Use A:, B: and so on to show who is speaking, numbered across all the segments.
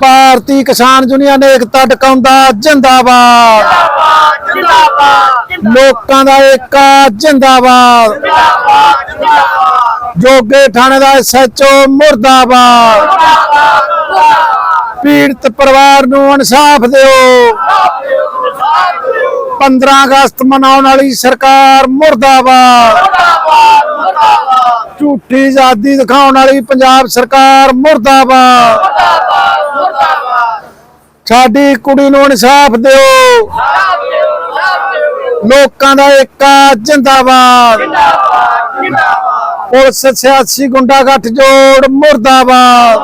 A: ਭਾਰਤੀ ਕਿਸਾਨ ਯੂਨੀਅਨ ਏਕਤਾ ਟਿਕਾਉਂਦਾ ਜਿੰਦਾਬਾਦ।
B: ਜਿੰਦਾਬਾਦ
A: ਲੋਕਾਂ ਦਾ ਏਕਾ
B: ਜਿੰਦਾਬਾਦ। ਜਿੰਦਾਬਾਦ
A: ਜੋਗੇ ਥਾਣੇ ਦਾ ਐਸਐਚਓ ਮੁਰਦਾਬਾਦ। ਪੀੜਤ ਪਰਿਵਾਰ ਨੂੰ ਇਨਸਾਫ ਦਿਓ। 15 ਅਗਸਤ ਮਨਾਉਣ ਵਾਲੀ ਸਰਕਾਰ ਮੁਰਦਾਬਾਦ। ਝੂਠੀ ਆਜ਼ਾਦੀ ਦਿਖਾਉਣ ਵਾਲੀ ਪੰਜਾਬ ਸਰਕਾਰ ਮੁਰਦਾਬਾਦ। ਸਾਡੀ ਕੁੜੀ ਨੂੰ ਇਨਸਾਫ ਦਿਓ। ਲੋਕਾਂ ਦਾ ਏਕਾ ਜਿੰਦਾਬਾਦ। ਪੁਲਿਸ, ਸਿਆਸੀ ਗੁੰਡਾਗੱਠ ਜੋੜ ਮੁਰਦਾਬਾਦ।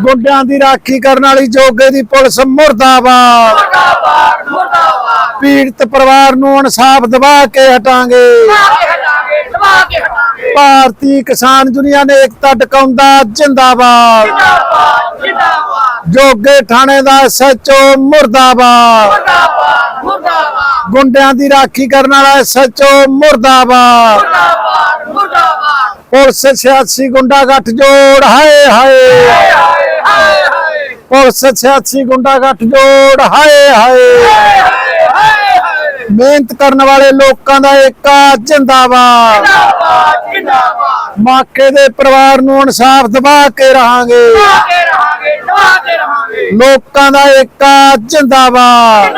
A: ਗੁੰਡਿਆਂ ਦੀ ਰਾਖੀ ਕਰਨ ਵਾਲੀ ਜੋਗੇ ਦੀ ਪੁਲਿਸ ਮੁਰਦਾਬਾਦ। ਪੀੜਤ ਪਰਿਵਾਰ ਨੂੰ ਇਨਸਾਫ ਦਿਵਾ ਕੇ ਹਟਾਂਗੇ। ਭਾਰਤੀ ਕਿਸਾਨ ਯੂਨੀਅਨ ਏਕਤਾ ਟਿਕਾਉਂਦਾ ਜਿੰਦਾਬਾਦ। ਜੋਗੇ ਥਾਣੇ ਦਾ ਐਸਐਚਓ ਮੁਰਦਾਬਾਦ। ਗੁੰਡਿਆਂ ਦੀ ਰਾਖੀ ਕਰਨ ਵਾਲਾ ਐਸਐਚਓ ਮੁਰਦਾਬਾਦ। ਪੁਲਿਸ ਸਿਆਸੀ ਗੁੰਡਾਗੱਠ ਜੋੜ ਹਾਏ ਹਾਏ। ਪੁਲਿਸ ਸਿਆਸੀ ਗੁੰਡਾਗੱਠ ਜੋੜ ਹਾਏ ਹਾਏ। ਮਿਹਨਤ ਕਰਨ ਵਾਲੇ ਲੋਕਾਂ ਦਾ ਏਕਾ ਜਿੰਦਾਬਾਦ। ਮਾਕੇ ਦੇ ਪਰਿਵਾਰ ਨੂੰ ਇਨਸਾਫ ਦਿਵਾ ਕੇ ਰਹਾਂਗੇ। ਲੋਕਾਂ ਦਾ ਏਕਾ ਜਿੰਦਾਬਾਦ।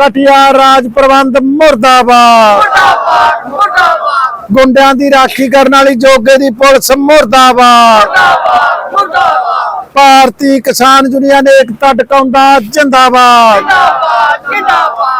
A: ਕਟਿਆ ਰਾਜ ਪ੍ਰਬੰਧ ਮੁਰਦਾਬਾਦ। ਗੁੰਡਿਆਂ ਦੀ ਰਾਖੀ ਕਰਨ ਵਾਲੀ ਜੋਗੇ ਦੀ ਪੁਲਿਸ ਮੁਰਦਾਬਾਦ। ਭਾਰਤੀ ਕਿਸਾਨ ਯੂਨੀਅਨ ਏਕਤਾ ਟਿਕਾਉਂਦਾ ਜਿੰਦਾਬਾਦ
B: ਜਿੰਦਾਬਾਦ।